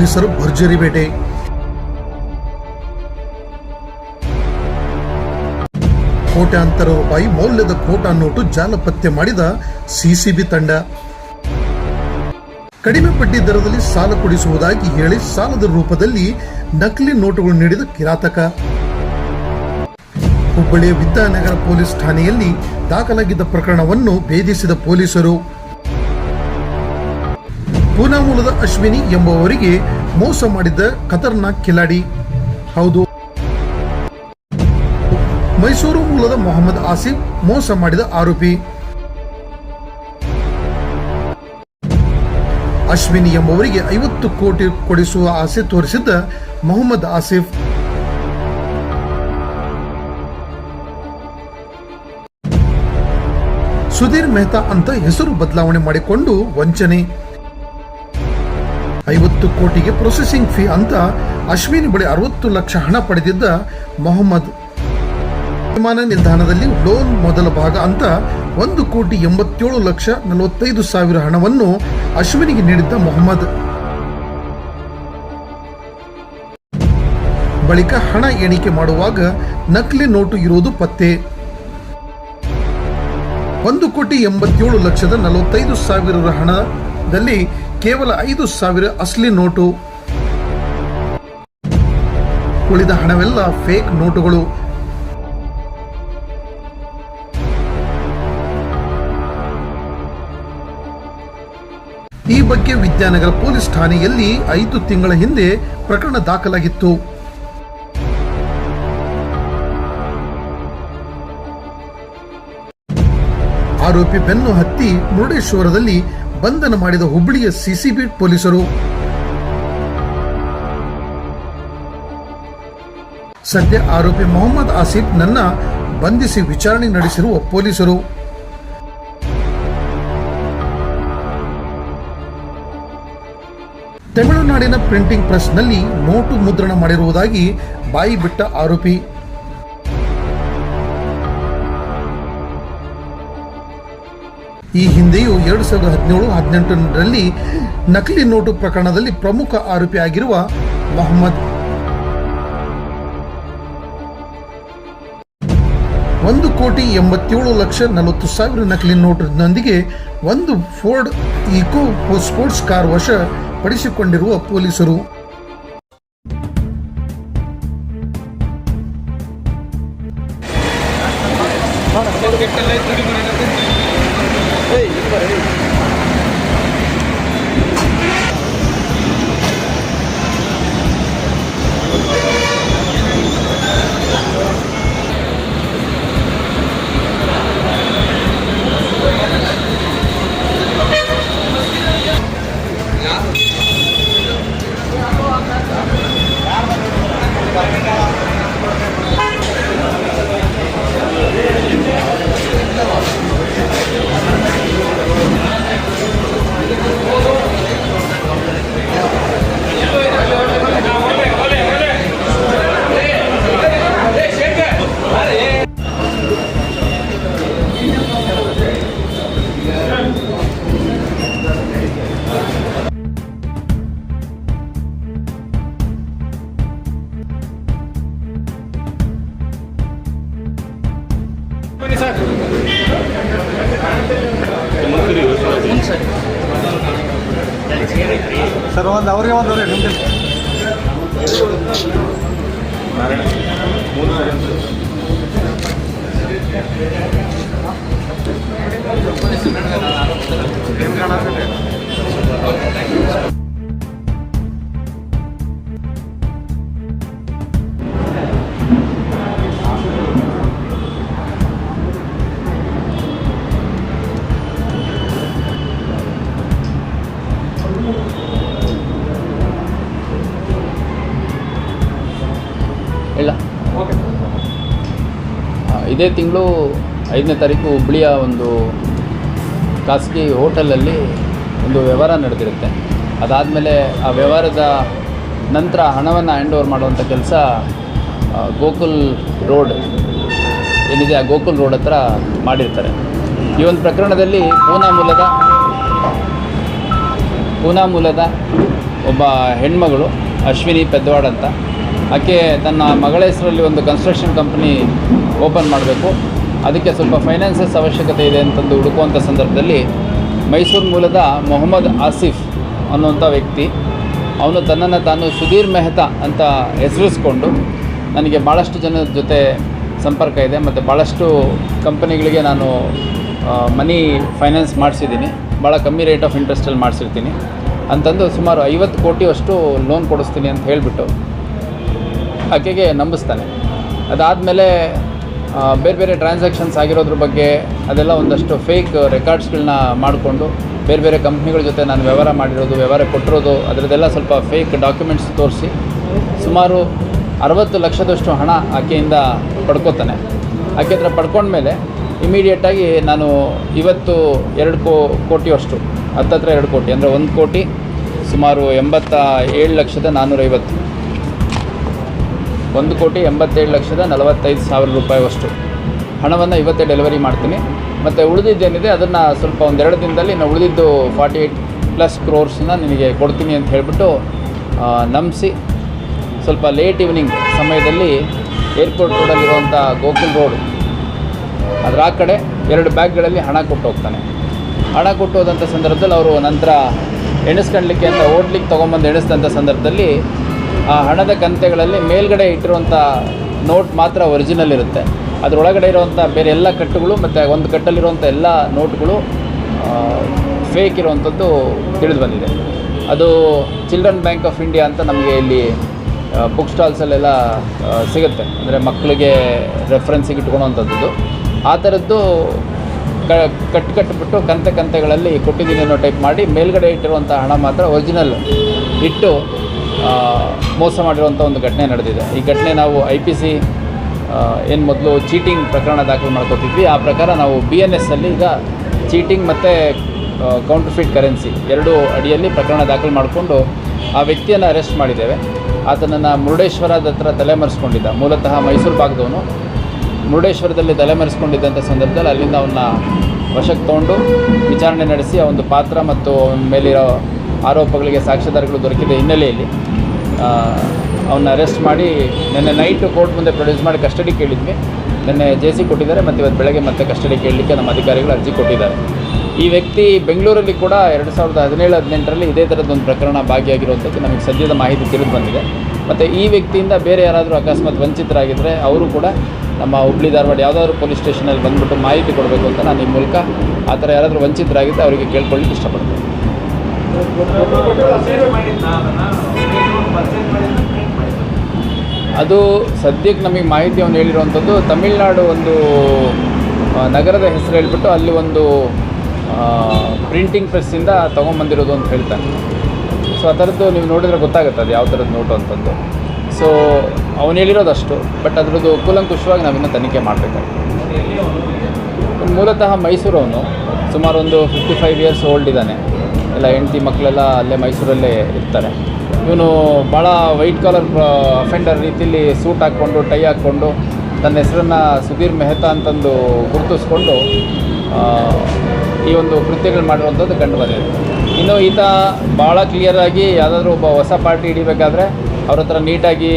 ಪೊಲೀಸರು ಭರ್ಜರಿ ಬೇಟೆ ಕೋಟ್ಯಾಂತರ ರೂಪಾಯಿ ಮೌಲ್ಯದ ಕೋಟಾ ನೋಟು ಜಾಲ ಪತ್ತೆ ಮಾಡಿದ ಸಿಸಿಬಿ ತಂಡ. ಕಡಿಮೆ ಬಡ್ಡಿ ದರದಲ್ಲಿ ಸಾಲ ಕೊಡಿಸುವುದಾಗಿ ಹೇಳಿ ಸಾಲದ ರೂಪದಲ್ಲಿ ನಕಲಿ ನೋಟುಗಳು ನೀಡಿದ ಕಿರಾತಕ. ಹುಬ್ಬಳ್ಳಿಯ ವಿದ್ಯಾನಗರ ಪೊಲೀಸ್ ಠಾಣೆಯಲ್ಲಿ ದಾಖಲಾಗಿದ್ದ ಪ್ರಕರಣವನ್ನು ಭೇದಿಸಿದ ಪೊಲೀಸರು. ಪೂನಾ ಮೂಲದ ಅಶ್ವಿನಿ ಎಂಬುವವರಿಗೆ ಮೋಸ ಮಾಡಿದ್ದ ಖತರ್ನಾಕ್ ಖಿಲಾಡಿ ಹೌದು. ಮೈಸೂರು ಮೂಲದ ಮೊಹಮ್ಮದ್ ಆಸಿಫ್ ಮೋಸ ಮಾಡಿದ ಆರೋಪಿ. ಅಶ್ವಿನಿ ಎಂಬುವರಿಗೆ ಐವತ್ತು ಕೋಟಿ ಕೊಡಿಸುವ ಆಸೆ ತೋರಿಸಿದ್ದ ಮೊಹಮ್ಮದ್ ಆಸಿಫ್. ಸುಧೀರ್ ಮೆಹ್ತಾ ಅಂತ ಹೆಸರು ಬದಲಾವಣೆ ಮಾಡಿಕೊಂಡು ವಂಚನೆ. ಐವತ್ತು ಕೋಟಿಗೆ ಪ್ರೊಸೆಸಿಂಗ್ ಫೀ ಅಂತ ಅಶ್ವಿನಿ ಬಳಿ ಅರವತ್ತು ಲಕ್ಷ ಹಣ ಪಡೆದಿದ್ದ ಮೊಹಮ್ಮದ್. ವಿಮಾನ ನಿಲ್ದಾಣದಲ್ಲಿ ಲೋನ್ ಮೊದಲ ಭಾಗ ಅಂತ ಒಂದು ಕೋಟಿ ಎಂಬತ್ತೇಳು ಲಕ್ಷ ನಲವತ್ತೈದು ಸಾವಿರ ಹಣವನ್ನು ಅಶ್ವಿನಿಗೆ ನೀಡಿದ್ದ ಮೊಹಮ್ಮದ್. ಬಳಿಕ ಹಣ ಎಣಿಕೆ ಮಾಡುವಾಗ ನಕಲಿ ನೋಟು ಇರುವುದು ಪತ್ತೆ. ಒಂದು ಕೋಟಿ ಎಂಬತ್ತೇಳು ಲಕ್ಷದ ನಲವತ್ತೈದು ಸಾವಿರ ಹಣದಲ್ಲಿ ಕೇವಲ ಐದು ಸಾವಿರ ಅಸ್ಲಿ ನೋಟು. ಉಳಿದ ಹಣವೆಲ್ಲ ಫೇಕ್ ನೋಟುಗಳು. ಈ ಬಗ್ಗೆ ವಿದ್ಯಾನಗರ ಪೊಲೀಸ್ ಠಾಣೆಯಲ್ಲಿ ಐದು ತಿಂಗಳ ಹಿಂದೆ ಪ್ರಕರಣ ದಾಖಲಾಗಿತ್ತು. ಆರೋಪಿ ಬೆನ್ನು ಹತ್ತಿ ಮುರುಡೇಶ್ವರದಲ್ಲಿ ಬಂಧನ ಮಾಡಿದ ಹುಬ್ಬಳ್ಳಿಯ ಸಿಸಿಬಿ ಪೊಲೀಸರು. ಸದ್ಯ ಆರೋಪಿ ಮೊಹಮ್ಮದ್ ಆಸಿಫ್ ನನ್ನ ಬಂಧಿಸಿ ವಿಚಾರಣೆ ನಡೆಸಿರುವ ಪೊಲೀಸರು. ತಮಿಳುನಾಡಿನ ಪ್ರಿಂಟಿಂಗ್ ಪ್ರೆಸ್ನಲ್ಲಿ ನೋಟು ಮುದ್ರಣ ಮಾಡಿರುವುದಾಗಿ ಬಾಯಿ ಬಿಟ್ಟ ಆರೋಪಿ. ಈ ಹಿಂದೆಯೂ ಎರಡು ಸಾವಿರದ ಹದಿನೇಳು, ಹದಿನೆಂಟರಲ್ಲಿ ನಕಲಿ ನೋಟು ಪ್ರಕರಣದಲ್ಲಿ ಪ್ರಮುಖ ಆರೋಪಿಯಾಗಿರುವ ಮೊಹಮ್ಮದ್. ಒಂದು ಕೋಟಿ ಎಂಬತ್ತೇಳು ಲಕ್ಷ ನಲವತ್ತು ಸಾವಿರ ನಕಲಿ ನೋಟಿನೊಂದಿಗೆ ಒಂದು ಫೋರ್ಡ್ ಈಕೋ ಸ್ಪೋರ್ಟ್ಸ್ ಕಾರ್ ವಶ ಪಡಿಸಿಕೊಂಡಿರುವ ಪೊಲೀಸರು. ಸರ್. ಸರ್. ಒಂದು ಅವ್ರಿಗೆ ಒಂದು ಅವ್ರಿಗೆ ನಿಮ್ಗೆ. ಇದೇ ತಿಂಗಳು ಐದನೇ ತಾರೀಕು ಹುಬ್ಳಿಯ ಒಂದು ಖಾಸಗಿ ಹೋಟೆಲಲ್ಲಿ ಒಂದು ವ್ಯವಹಾರ ನಡೆದಿರುತ್ತೆ. ಅದಾದಮೇಲೆ ಆ ವ್ಯವಹಾರದ ನಂತರ ಹಣವನ್ನು ಹ್ಯಾಂಡ್ ಓವರ್ ಮಾಡುವಂಥ ಕೆಲಸ ಗೋಕುಲ್ ರೋಡ್, ಏನಿದೆ ಆ ಗೋಕುಲ್ ರೋಡ್ ಹತ್ರ ಮಾಡಿರ್ತಾರೆ. ಈ ಒಂದು ಪ್ರಕರಣದಲ್ಲಿ ಪೂನಾ ಮೂಲದ ಪೂನಾ ಮೂಲದ ಒಬ್ಬ ಹೆಣ್ಮಗಳು ಅಶ್ವಿನಿ ಪೆದ್ವಾಡ್ ಅಂತ. ಆಕೆ ತನ್ನ ಮಗಳ ಹೆಸರಲ್ಲಿ ಒಂದು ಕನ್ಸ್ಟ್ರಕ್ಷನ್ ಕಂಪ್ನಿ ಓಪನ್ ಮಾಡಬೇಕು. ಅದಕ್ಕೆ ಸ್ವಲ್ಪ ಫೈನಾನ್ಸಸ್ ಅವಶ್ಯಕತೆ ಇದೆ ಅಂತಂದು ಹುಡುಕುವಂಥ ಸಂದರ್ಭದಲ್ಲಿ ಮೈಸೂರು ಮೂಲದ ಮೊಹಮ್ಮದ್ ಆಸಿಫ್ ಅನ್ನುವಂಥ ವ್ಯಕ್ತಿ, ಅವನು ತನ್ನನ್ನು ತಾನು ಸುಧೀರ್ ಮೆಹ್ತಾ ಅಂತ ಹೆಸರಿಸ್ಕೊಂಡು ನನಗೆ ಭಾಳಷ್ಟು ಜನರ ಜೊತೆ ಸಂಪರ್ಕ ಇದೆ ಮತ್ತು ಭಾಳಷ್ಟು ಕಂಪನಿಗಳಿಗೆ ನಾನು ಮನಿ ಫೈನಾನ್ಸ್ ಮಾಡಿಸಿದ್ದೀನಿ. ಭಾಳ ಕಮ್ಮಿ ರೇಟ್ ಆಫ್ ಇಂಟ್ರೆಸ್ಟಲ್ಲಿ ಮಾಡಿಸಿರ್ತೀನಿ. ಅಂತಂದು ಸುಮಾರು ಐವತ್ತು ಕೋಟಿಯಷ್ಟು ಲೋನ್ ಕೊಡಿಸ್ತೀನಿ ಅಂತ ಹೇಳಿಬಿಟ್ಟು ಆಕೆಗೆ ನಂಬಿಸ್ತಾನೆ. ಅದಾದಮೇಲೆ ಬೇರೆ ಬೇರೆ ಟ್ರಾನ್ಸಾಕ್ಷನ್ಸ್ ಆಗಿರೋದ್ರ ಬಗ್ಗೆ ಅದೆಲ್ಲ ಒಂದಷ್ಟು ಫೇಕ್ ರೆಕಾರ್ಡ್ಸ್ಗಳನ್ನ ಮಾಡಿಕೊಂಡು, ಬೇರೆ ಬೇರೆ ಕಂಪ್ನಿಗಳ ಜೊತೆ ನಾನು ವ್ಯವಹಾರ ಮಾಡಿರೋದು, ವ್ಯವಹಾರ ಕೊಟ್ಟಿರೋದು, ಅದರದ್ದೆಲ್ಲ ಸ್ವಲ್ಪ ಫೇಕ್ ಡಾಕ್ಯುಮೆಂಟ್ಸ್ ತೋರಿಸಿ ಸುಮಾರು ಅರವತ್ತು ಲಕ್ಷದಷ್ಟು ಹಣ ಆಕೆಯಿಂದ ಪಡ್ಕೋತಾನೆ. ಆಕೆ ಹತ್ರ ಪಡ್ಕೊಂಡ್ಮೇಲೆ ಇಮಿಡಿಯೇಟಾಗಿ ನಾನು ಇವತ್ತು ಎರಡು ಕೋ, ಕೋಟಿಯಷ್ಟು, ಹತ್ತತ್ರ ಎರಡು ಕೋಟಿ, ಅಂದರೆ ಒಂದು ಕೋಟಿ ಸುಮಾರು ಎಂಬತ್ತ ಏಳು ಲಕ್ಷದ ನಾನ್ನೂರೈವತ್ತು ಒಂದು ಕೋಟಿ ಎಂಬತ್ತೇಳು ಲಕ್ಷದ ನಲವತ್ತೈದು ಸಾವಿರ ರೂಪಾಯಿವಷ್ಟು. ಹಣವನ್ನು ಇವತ್ತೇ ಡೆಲಿವರಿ ಮಾಡ್ತೀನಿ. ಮತ್ತು ಉಳಿದಿದ್ದೇನಿದೆ, ಅದನ್ನು ಸ್ವಲ್ಪ ಒಂದೆರಡು ದಿನದಲ್ಲಿ ನಾನು ಉಳಿದಿದ್ದು ಫಾರ್ಟಿ ಏಯ್ಟ್ ಪ್ಲಸ್ ಕ್ರೋರ್ಸ್ನ ನಿನಗೆ ಕೊಡ್ತೀನಿ ಅಂತ ಹೇಳಿಬಿಟ್ಟು ನಂಬಿಸಿ ಸ್ವಲ್ಪ ಲೇಟ್ ಈವ್ನಿಂಗ್ ಸಮಯದಲ್ಲಿ ಏರ್ಪೋರ್ಟ್ ರೋಡಲ್ಲಿರುವಂಥ ಗೋಕುಲ್ ರೋಡ್. ಅದರ ಆ ಕಡೆ ಎರಡು ಬ್ಯಾಗ್ಗಳಲ್ಲಿ ಹಣ ಕೊಟ್ಟು ಹೋಗ್ತಾನೆ. ಹಣ ಕೊಟ್ಟು ಹೋದಂಥ ಸಂದರ್ಭದಲ್ಲಿ ಅವರು ನಂತರ ಎಣಿಸ್ಕೊಳ್ಲಿಕ್ಕೆ ಅಂತ, ಓಡ್ಲಿಕ್ಕೆ ತೊಗೊಂಬಂದು ಎಣಿಸಿದಂಥ ಸಂದರ್ಭದಲ್ಲಿ ಆ ಹಣದ ಕಂತೆಗಳಲ್ಲಿ ಮೇಲ್ಗಡೆ ಇಟ್ಟಿರುವಂಥ ನೋಟ್ ಮಾತ್ರ ಒರಿಜಿನಲ್ ಇರುತ್ತೆ. ಅದರೊಳಗಡೆ ಇರುವಂಥ ಬೇರೆ ಎಲ್ಲ ಕಟ್ಟುಗಳು ಮತ್ತು ಒಂದು ಕಟ್ಟಲ್ಲಿರುವಂಥ ಎಲ್ಲ ನೋಟ್ಗಳು ಫೇಕ್ ಇರುವಂಥದ್ದು ತಿಳಿದು ಬಂದಿದೆ. ಅದು ಚಿಲ್ಡ್ರನ್ ಬ್ಯಾಂಕ್ ಆಫ್ ಇಂಡಿಯಾ ಅಂತ ನಮಗೆ ಇಲ್ಲಿ ಬುಕ್ ಸ್ಟಾಲ್ಸಲ್ಲೆಲ್ಲ ಸಿಗುತ್ತೆ. ಅಂದರೆ ಮಕ್ಕಳಿಗೆ ರೆಫರೆನ್ಸಿಗೆ ಇಟ್ಕೊಳೋವಂಥದ್ದು ಆ ಥರದ್ದು ಕ ಕಟ್ಟು ಕಟ್ಟಿಬಿಟ್ಟು ಕಂತೆ ಕಂತೆಗಳಲ್ಲಿ ಕೊಟ್ಟಿದ್ದೀನಿ ಅನ್ನೋ ಟೈಪ್ ಮಾಡಿ ಮೇಲ್ಗಡೆ ಇಟ್ಟಿರುವಂಥ ಹಣ ಮಾತ್ರ ಒರಿಜಿನಲ್ ಇಟ್ಟು ಮೋಸ ಮಾಡಿರುವಂಥ ಒಂದು ಘಟನೆ ನಡೆದಿದೆ. ಈ ಘಟನೆ ನಾವು ಐ ಪಿ ಸಿ ಏನು ಮೊದಲು ಚೀಟಿಂಗ್ ಪ್ರಕರಣ ದಾಖಲು ಮಾಡ್ಕೋತಿದ್ವಿ. ಆ ಪ್ರಕಾರ ನಾವು ಬಿ ಎನ್ ಎಸ್ ಅಲ್ಲಿ ಈಗ ಚೀಟಿಂಗ್ ಮತ್ತು ಕೌಂಟರ್ಫಿಟ್ ಕರೆನ್ಸಿ ಎರಡೂ ಅಡಿಯಲ್ಲಿ ಪ್ರಕರಣ ದಾಖಲು ಮಾಡಿಕೊಂಡು ಆ ವ್ಯಕ್ತಿಯನ್ನು ಅರೆಸ್ಟ್ ಮಾಡಿದ್ದೇವೆ. ಆತನನ್ನು ಮುರುಡೇಶ್ವರದ ಹತ್ರ ತಲೆಮರೆಸ್ಕೊಂಡಿದ್ದ ಮೂಲತಃ ಮೈಸೂರು ಭಾಗದವನು ಮುರುಡೇಶ್ವರದಲ್ಲಿ ತಲೆಮರೆಸ್ಕೊಂಡಿದ್ದಂಥ ಸಂದರ್ಭದಲ್ಲಿ ಅಲ್ಲಿಂದ ಅವನ್ನ ವಶಕ್ಕೆ ತೊಗೊಂಡು ವಿಚಾರಣೆ ನಡೆಸಿ ಆ ಒಂದು ಪಾತ್ರ ಮತ್ತು ಅವನ ಮೇಲಿರೋ ಆರೋಪಗಳಿಗೆ ಸಾಕ್ಷ್ಯಾಧಾರಗಳು ದೊರಕಿದ ಹಿನ್ನೆಲೆಯಲ್ಲಿ ಅವನ್ನ ಅರೆಸ್ಟ್ ಮಾಡಿ ನಿನ್ನೆ ನೈಟ್ ಕೋರ್ಟ್ ಮುಂದೆ ಪ್ರೊಡ್ಯೂಸ್ ಮಾಡಿ ಕಸ್ಟಡಿ ಕೇಳಿದ್ವಿ. ನಿನ್ನೆ ಜೆ ಸಿ ಕೊಟ್ಟಿದ್ದಾರೆ, ಮತ್ತು ಇವತ್ತು ಬೆಳಗ್ಗೆ ಮತ್ತೆ ಕಸ್ಟಡಿ ಕೇಳಲಿಕ್ಕೆ ನಮ್ಮ ಅಧಿಕಾರಿಗಳು ಅರ್ಜಿ ಕೊಟ್ಟಿದ್ದಾರೆ. ಈ ವ್ಯಕ್ತಿ ಬೆಂಗಳೂರಲ್ಲಿ ಕೂಡ ಎರಡು ಸಾವಿರದ ಹದಿನೇಳು, ಹದಿನೆಂಟರಲ್ಲಿ ಇದೇ ಥರದ್ದೊಂದು ಪ್ರಕರಣ ಭಾಗಿಯಾಗಿರುವಂಥದ್ದು ನಮಗೆ ಸದ್ಯದ ಮಾಹಿತಿ ತಿಳಿದು ಬಂದಿದೆ. ಮತ್ತು ಈ ವ್ಯಕ್ತಿಯಿಂದ ಬೇರೆ ಯಾರಾದರೂ ಅಕಸ್ಮಾತ್ ವಂಚಿತರಾಗಿದ್ದರೆ ಅವರು ಕೂಡ ನಮ್ಮ ಹುಬ್ಳಿ ಧಾರವಾಡ ಯಾವುದಾದ್ರು ಪೊಲೀಸ್ ಸ್ಟೇಷನಲ್ಲಿ ಬಂದುಬಿಟ್ಟು ಮಾಹಿತಿ ಕೊಡಬೇಕು ಅಂತ ನಾನು ಈ ಮೂಲಕ ಆ ಥರ ಯಾರಾದರೂ ವಂಚಿತರಾಗಿದ್ದರೆ ಅವರಿಗೆ ಕೇಳ್ಕೊಳ್ಳಿಕ್ಕೆ ಇಷ್ಟಪಡ್ತೀನಿ. ಅದು ಸದ್ಯಕ್ಕೆ ನಮಗೆ ಮಾಹಿತಿ ಅವನು ಹೇಳಿರುವಂಥದ್ದು, ತಮಿಳ್ನಾಡು ಒಂದು ನಗರದ ಹೆಸರು ಹೇಳ್ಬಿಟ್ಟು ಅಲ್ಲಿ ಒಂದು ಪ್ರಿಂಟಿಂಗ್ ಪ್ರೆಸ್ಸಿಂದ ತೊಗೊಂಬಂದಿರೋದು ಅಂತ ಹೇಳ್ತಾನೆ. ಸೊ ಆ ಥರದ್ದು ನೀವು ನೋಡಿದರೆ ಗೊತ್ತಾಗುತ್ತೆ ಅದು ಯಾವ ಥರದ್ದು ನೋಟು ಅಂತಂದು ಸೊ ಅವನು ಹೇಳಿರೋದು ಅಷ್ಟು ಬಟ್ ಅದರದ್ದು ಕೂಲಂಕುಷವಾಗಿ ನಾವಿನ್ನೂ ತನಿಖೆ ಮಾಡಬೇಕಾಗಿತ್ತು ಮೂಲತಃ ಮೈಸೂರವನು ಸುಮಾರು ಒಂದು ಫಿಫ್ಟಿ ಫೈವ್ ಇಯರ್ಸ್ ಓಲ್ಡ್ ಇದ್ದಾನೆ. ಎಲ್ಲ ಹೆಂಡತಿ ಮಕ್ಕಳೆಲ್ಲ ಅಲ್ಲೇ ಮೈಸೂರಲ್ಲೇ ಇರ್ತಾರೆ. ಇವನು ಭಾಳ ವೈಟ್ ಕಾಲರ್ ಅಫೆಂಡರ್ ರೀತಿಯಲ್ಲಿ ಸೂಟ್ ಹಾಕ್ಕೊಂಡು ಟೈ ಹಾಕ್ಕೊಂಡು, ತನ್ನ ಹೆಸರನ್ನು ಸುಧೀರ್ ಮೆಹ್ತಾ ಅಂತಂದು ಗುರುತಿಸ್ಕೊಂಡು ಈ ಒಂದು ಕೃತ್ಯಗಳು ಮಾಡಿರುವಂಥದ್ದು ಕಂಡು ಬಂದಿದೆ ಇನ್ನು ಈತ ಭಾಳ ಕ್ಲಿಯರಾಗಿ ಯಾವುದಾದ್ರೂ ಒಬ್ಬ ಹೊಸ ಪಾರ್ಟಿ ಹಿಡಿಬೇಕಾದ್ರೆ ಅವ್ರ ಹತ್ರ ನೀಟಾಗಿ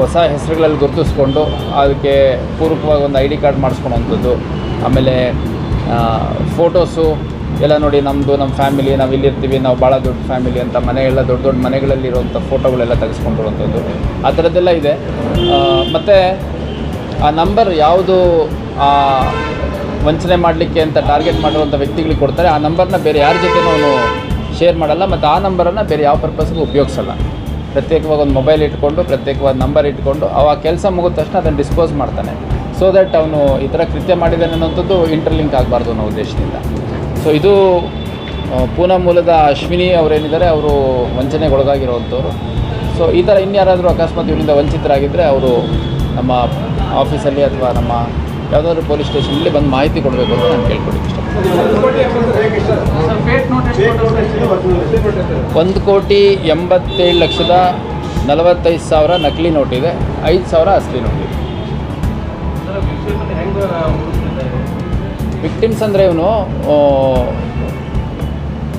ಹೊಸ ಹೆಸರುಗಳಲ್ಲಿ ಗುರುತಿಸ್ಕೊಂಡು, ಅದಕ್ಕೆ ಪೂರಕವಾಗಿ ಒಂದು ಐ ಡಿ ಕಾರ್ಡ್ ಮಾಡಿಸ್ಕೊಳೋವಂಥದ್ದು. ಆಮೇಲೆ ಫೋಟೋಸು ಎಲ್ಲ ನೋಡಿ ನಮ್ಮದು ನಮ್ಮ ಫ್ಯಾಮಿಲಿ ನಾವು ಇಲ್ಲಿರ್ತೀವಿ, ನಾವು ಭಾಳ ದೊಡ್ಡ ಫ್ಯಾಮಿಲಿ ಅಂತ ಮನೆಯೆಲ್ಲ ದೊಡ್ಡ ದೊಡ್ಡ ಮನೆಗಳಲ್ಲಿರುವಂಥ ಫೋಟೋಗಳೆಲ್ಲ ತೆಗೆಸ್ಕೊಂಡಿರುವಂಥದ್ದು ಆ ಥರದ್ದೆಲ್ಲ ಇದೆ. ಮತ್ತು ಆ ನಂಬರ್ ಯಾವುದು, ಆ, ವಂಚನೆ ಮಾಡಲಿಕ್ಕೆ ಅಂತ ಟಾರ್ಗೆಟ್ ಮಾಡಿರುವಂಥ ವ್ಯಕ್ತಿಗಳಿಗೆ ಕೊಡ್ತಾರೆ, ಆ ನಂಬರ್ನ ಬೇರೆ ಯಾರ ಜೊತೆನೂ ಅವನು ಶೇರ್ ಮಾಡಲ್ಲ, ಮತ್ತು ಆ ನಂಬರನ್ನು ಬೇರೆ ಯಾವ ಪರ್ಪಸ್ಗೂ ಉಪಯೋಗಿಸಲ್ಲ. ಪ್ರತ್ಯೇಕವಾಗಿ ಒಂದು ಮೊಬೈಲ್ ಇಟ್ಕೊಂಡು, ಪ್ರತ್ಯೇಕವಾದ ನಂಬರ್ ಇಟ್ಕೊಂಡು, ಅವ ಕೆಲಸ ಮುಗಿದ ತಕ್ಷಣ ಅದನ್ನು ಡಿಸ್ಪೋಸ್ ಮಾಡ್ತಾನೆ. ಸೊ ದಟ್ ಅವನು ಈ ಥರ ಕೃತ್ಯ ಮಾಡಿದ್ದಾನೆ ಅನ್ನೋಂಥದ್ದು ಇಂಟರ್ಲಿಂಕ್ ಆಗಬಾರ್ದು ಅನ್ನೋ ಉದ್ದೇಶದಿಂದ. ಸೊ ಇದು ಪೂನಾ ಮೂಲದ ಅಶ್ವಿನಿ ಅವರೇನಿದ್ದಾರೆ, ಅವರು ವಂಚನೆಗೊಳಗಾಗಿರುವಂಥವ್ರು. ಸೊ ಈ ಥರ ಇನ್ಯಾರಾದರೂ ಅಕಸ್ಮಾತ್ ಇವರಿಂದ ವಂಚಿತರಾಗಿದ್ದರೆ ಅವರು ನಮ್ಮ ಆಫೀಸಲ್ಲಿ ಅಥವಾ ನಮ್ಮ ಯಾವುದಾದ್ರೂ ಪೊಲೀಸ್ ಸ್ಟೇಷನಲ್ಲಿ ಬಂದು ಮಾಹಿತಿ ಕೊಡಬೇಕು ಅಂತ ನಾನು ಇಷ್ಟಪಡ್ತೀನಿ ಒಂದು ಕೋಟಿ ಎಂಬತ್ತೇಳು ಲಕ್ಷದ ನಲವತ್ತೈದು ಸಾವಿರ ನಕಲಿ ನೋಟಿದೆ, ಐದು ಸಾವಿರ ಅಸಲಿ ನೋಟಿದೆ. ವಿಕ್ಟಿಮ್ಸ್ ಅಂದರೆ ಇವನು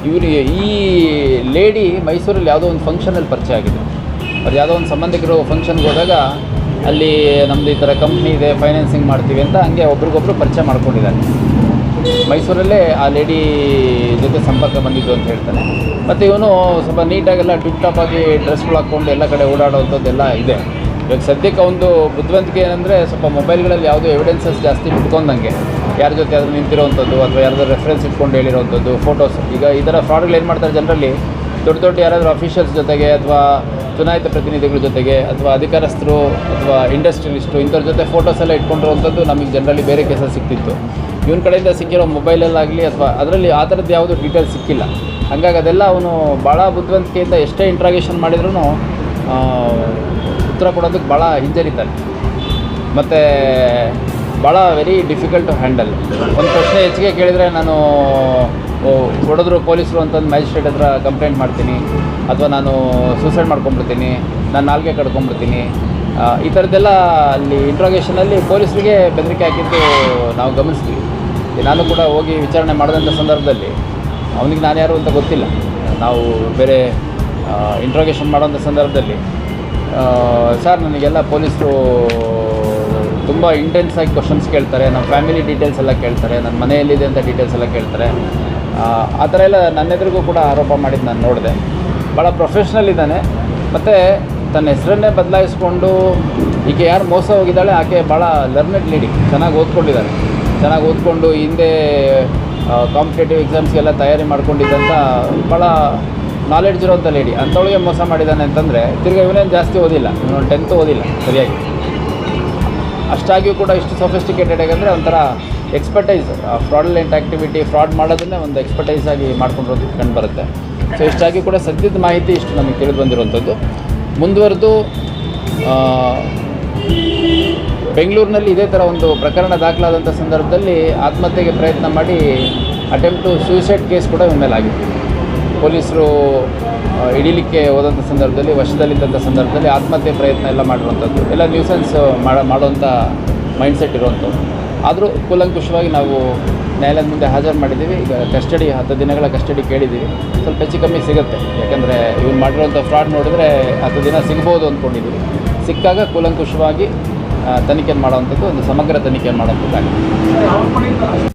ಇವರು ಈ ಲೇಡಿ ಮೈಸೂರಲ್ಲಿ ಯಾವುದೋ ಒಂದು ಫಂಕ್ಷನಲ್ಲಿ ಪರಿಚಯ ಆಗಿದೆ ಅವ್ರು ಯಾವುದೋ ಒಂದು ಸಂಬಂಧಿಕರು ಫಂಕ್ಷನ್ಗೆ ಹೋದಾಗ ಅಲ್ಲಿ ನಮ್ಮದು ಈ ಥರ ಕಂಪ್ನಿ ಇದೆ, ಫೈನಾನ್ಸಿಂಗ್ ಮಾಡ್ತೀವಿ ಅಂತ ಹಂಗೆ ಒಬ್ರಿಗೊಬ್ರು ಪರಿಚಯ ಮಾಡ್ಕೊಂಡಿದ್ದಾರೆ. ಮೈಸೂರಲ್ಲೇ ಆ ಲೇಡಿ ಜೊತೆ ಸಂಪರ್ಕ ಬಂದಿದ್ದು ಅಂತ ಹೇಳ್ತಾನೆ. ಮತ್ತು ಇವನು ಸ್ವಲ್ಪ ನೀಟಾಗೆಲ್ಲ ಟಿಪ್ ಟಾಪ್ ಆಗಿ ಡ್ರೆಸ್ಗಳು ಹಾಕ್ಕೊಂಡು ಎಲ್ಲ ಕಡೆ ಓಡಾಡೋವಂಥದ್ದೆಲ್ಲ ಇದೆ. ಇವಾಗ ಸದ್ಯಕ್ಕೆ ಒಂದು ಬುದ್ಧಿವಂತಿಕೆ ಏನಂದರೆ ಸ್ವಲ್ಪ ಮೊಬೈಲ್ಗಳಲ್ಲಿ ಯಾವುದೋ ಎವಿಡೆನ್ಸಸ್ ಜಾಸ್ತಿ ಬಿಟ್ಕೊಂಡಂಗೆ. ಯಾರ ಜೊತೆ ಆದರೂ ನಿಂತಿರೋವಂಥದ್ದು ಅಥವಾ ಯಾರಾದರೂ ರೆಫರೆನ್ಸ್ ಇಟ್ಕೊಂಡು ಹೇಳಿರೋವಂಥದ್ದು ಫೋಟೋಸ್ ಈಗ ಈ ಥರ ಫ್ರಾಡ್ಗಳು ಏನು ಮಾಡ್ತಾರೆ ಜನರಲ್ಲಿ? ದೊಡ್ಡ ದೊಡ್ಡ ಯಾರಾದರೂ ಅಫಿಷಿಯಲ್ಸ್ ಜೊತೆಗೆ ಅಥವಾ ಚುನಾಯಿತ ಪ್ರತಿನಿಧಿಗಳ ಜೊತೆಗೆ ಅಥವಾ ಅಧಿಕಾರಸ್ಥರು ಅಥವಾ ಇಂಡಸ್ಟ್ರಿಯಲಿಸ್ಟು ಇಂಥವ್ರ ಜೊತೆ ಫೋಟೋಸ್ ಎಲ್ಲ ಇಟ್ಕೊಂಡಿರುವಂಥದ್ದು ನಮಗೆ ಜನರಲಿ ಬೇರೆ ಕೇಸಲ್ಲಿ ಸಿಕ್ತಿತ್ತು. ಇವನ ಕಡೆಯಿಂದ ಸಿಕ್ಕಿರೋ ಮೊಬೈಲಲ್ಲಾಗಲಿ ಅಥವಾ ಅದರಲ್ಲಿ ಆ ಥರದ್ದು ಯಾವುದೂ ಡೀಟೇಲ್ಸ್ ಸಿಕ್ಕಿಲ್ಲ. ಹಾಗಾಗಿ ಅದೆಲ್ಲ ಅವನು ಭಾಳ ಬುದ್ಧಿವಂತಿಕೆಯಿಂದ ಎಷ್ಟೇ ಇಂಟ್ರಾಗೇಷನ್ ಮಾಡಿದ್ರೂ ಉತ್ತರ ಕೊಡೋದಕ್ಕೆ ಭಾಳ ಹಿಂಜರಿತಾರೆ. ಮತ್ತು ಭಾಳ ವೆರಿ ಡಿಫಿಕಲ್ಟ್ ಟು ಹ್ಯಾಂಡಲ್ ಒಂದು ಪ್ರಶ್ನೆ ಹೆಚ್ಚಿಗೆ ಕೇಳಿದರೆ ನಾನು ಓ, ಹೊಡೆದ್ರು ಪೊಲೀಸರು ಅಂತಂದು ಮ್ಯಾಜಿಸ್ಟ್ರೇಟ್ ಹತ್ರ ಕಂಪ್ಲೇಂಟ್ ಮಾಡ್ತೀನಿ ಅಥವಾ ನಾನು ಸೂಸೈಡ್ ಮಾಡ್ಕೊಂಡ್ಬಿಡ್ತೀನಿ ನಾನು ನಾಲ್ಗೆ ಕಡ್ಕೊಂಡ್ಬಿಡ್ತೀನಿ ಈ ಥರದ್ದೆಲ್ಲ ಅಲ್ಲಿ ಇಂಟ್ರಾಗೇಷನಲ್ಲಿ ಪೊಲೀಸರಿಗೆ ಬೆದರಿಕೆ ಹಾಕಿದ್ದು ನಾವು ಗಮನಿಸ್ತೀವಿ. ನಾನು ಕೂಡ ಹೋಗಿ ವಿಚಾರಣೆ ಮಾಡಿದಂಥ ಸಂದರ್ಭದಲ್ಲಿ ಅವನಿಗೆ ನಾನು ಯಾರು ಅಂತ ಗೊತ್ತಿಲ್ಲ. ನಾವು ಬೇರೆ ಇಂಟ್ರಾಗೇಷನ್ ಮಾಡೋಂಥ ಸಂದರ್ಭದಲ್ಲಿ ಸರ್ ನನಗೆಲ್ಲ ಪೊಲೀಸರು ತುಂಬ ಇಂಟೆನ್ಸ್ ಆಗಿ ಕ್ವಶನ್ಸ್ ಕೇಳ್ತಾರೆ. ನಮ್ಮ ಫ್ಯಾಮಿಲಿ ಡೀಟೇಲ್ಸ್ ಎಲ್ಲ ಕೇಳ್ತಾರೆ. ನನ್ನ ಮನೆಯಲ್ಲಿದೆ ಅಂತ ಡೀಟೇಲ್ಸ್ ಎಲ್ಲ ಕೇಳ್ತಾರೆ. ಆ, ಥರ ಎಲ್ಲ ನನ್ನ ಎದುರಿಗೂ ಕೂಡ ಆರೋಪ ಮಾಡಿದ್ದು ನಾನು ನೋಡಿದೆ. ಭಾಳ ಪ್ರೊಫೆಷ್ನಲ್ ಇದ್ದಾನೆ. ಮತ್ತು ತನ್ನ ಹೆಸರನ್ನೇ ಬದಲಾಯಿಸ್ಕೊಂಡು ಈಕೆ ಯಾರು ಮೋಸ ಹೋಗಿದ್ದಾಳೆ ಆಕೆ ಭಾಳ ಲರ್ನೆಡ್ ಲೀಡಿ ಚೆನ್ನಾಗಿ ಓದ್ಕೊಂಡಿದ್ದಾಳೆ. ಚೆನ್ನಾಗಿ ಓದ್ಕೊಂಡು ಹಿಂದೆ ಕಾಂಪಿಟೇಟಿವ್ ಎಕ್ಸಾಮ್ಸ್ಗೆಲ್ಲ ತಯಾರಿ ಮಾಡ್ಕೊಂಡಿದ್ದಂಥ ಭಾಳ ನಾಲೆಡ್ಜ್ ಇರೋಂಥ ಲೇಡಿ ಅಂಥವಳಿಗೆ ಮೋಸ ಮಾಡಿದ್ದಾನೆ ಅಂತಂದರೆ ತಿರ್ಗಿ ಇವನೇನು ಜಾಸ್ತಿ ಓದಿಲ್ಲ. ಇವನು ಟೆಂತ್ ಓದಿಲ್ಲ, ಸರಿಯಾಗಿ. ಅಷ್ಟಾಗಿಯೂ ಕೂಡ ಇಷ್ಟು ಸೊಫಿಸ್ಟಿಕೇಟೆಡ್ ಆಗಂದರೆ ಒಂಥರ ಎಕ್ಸ್ಪರ್ಟೈಸ್ ಫ್ರಾಡ್ಲೆಂಟ್ ಆ್ಯಕ್ಟಿವಿಟಿ ಫ್ರಾಡ್ ಮಾಡೋದನ್ನೇ ಒಂದು ಎಕ್ಸ್ಪರ್ಟೈಸ್ ಆಗಿ ಮಾಡ್ಕೊಂಡಿರೋದು ಕಂಡು ಬರುತ್ತೆ. ಸೊ ಇಷ್ಟಾಗಿ ಕೂಡ ಸದ್ಯದ ಮಾಹಿತಿ ಇಷ್ಟು ನಮಗೆ ತಿಳಿದು ಬಂದಿರುವಂಥದ್ದು. ಮುಂದುವರೆದು ಬೆಂಗಳೂರಿನಲ್ಲಿ ಇದೇ ಥರ ಒಂದು ಪ್ರಕರಣ ದಾಖಲಾದಂಥ ಸಂದರ್ಭದಲ್ಲಿ ಆತ್ಮಹತ್ಯೆಗೆ ಪ್ರಯತ್ನ ಮಾಡಿ ಅಟೆಂಪ್ಟು ಸೂಸೈಡ್ ಕೇಸ್ ಕೂಡ ಇವನ ಆಗಿತ್ತು. ಪೊಲೀಸರು ಹಿಡೀಲಿಕ್ಕೆ ಹೋದಂಥ ಸಂದರ್ಭದಲ್ಲಿ, ವಶದಲ್ಲಿದ್ದಂಥ ಸಂದರ್ಭದಲ್ಲಿ ಆತ್ಮಹತ್ಯೆ ಪ್ರಯತ್ನ ಎಲ್ಲ ಮಾಡಿರುವಂಥದ್ದು ಎಲ್ಲ ನ್ಯೂಸೆನ್ಸ್ ಮಾಡ, ಮಾಡುವಂಥ ಮೈಂಡ್ಸೆಟ್ ಇರುವಂಥದ್ದು. ಆದರೂ ಕೂಲಂಕುಷವಾಗಿ ನಾವು ನ್ಯಾಯಾಲಯದ ಮುಂದೆ ಹಾಜರು ಮಾಡಿದ್ದೀವಿ. ಈಗ ಕಸ್ಟಡಿ ಹತ್ತು ದಿನಗಳ ಕಸ್ಟಡಿ ಕೇಳಿದ್ದೀವಿ. ಸ್ವಲ್ಪ ಹೆಚ್ಚು ಕಮ್ಮಿ ಸಿಗುತ್ತೆ. ಯಾಕಂದರೆ ಇವ್ನು ಮಾಡಿರೋಂಥ ಫ್ರಾಡ್ ನೋಡಿದ್ರೆ ಹತ್ತು ದಿನ ಸಿಗ್ಬೋದು ಅಂದ್ಕೊಂಡಿದ್ದೀವಿ. ಸಿಕ್ಕಾಗ ಕೂಲಂಕುಷವಾಗಿ ತನಿಖೆ ಮಾಡುವಂಥದ್ದು, ಒಂದು ಸಮಗ್ರ ತನಿಖೆ ಮಾಡುವಂಥದ್ದಾಗಿದೆ.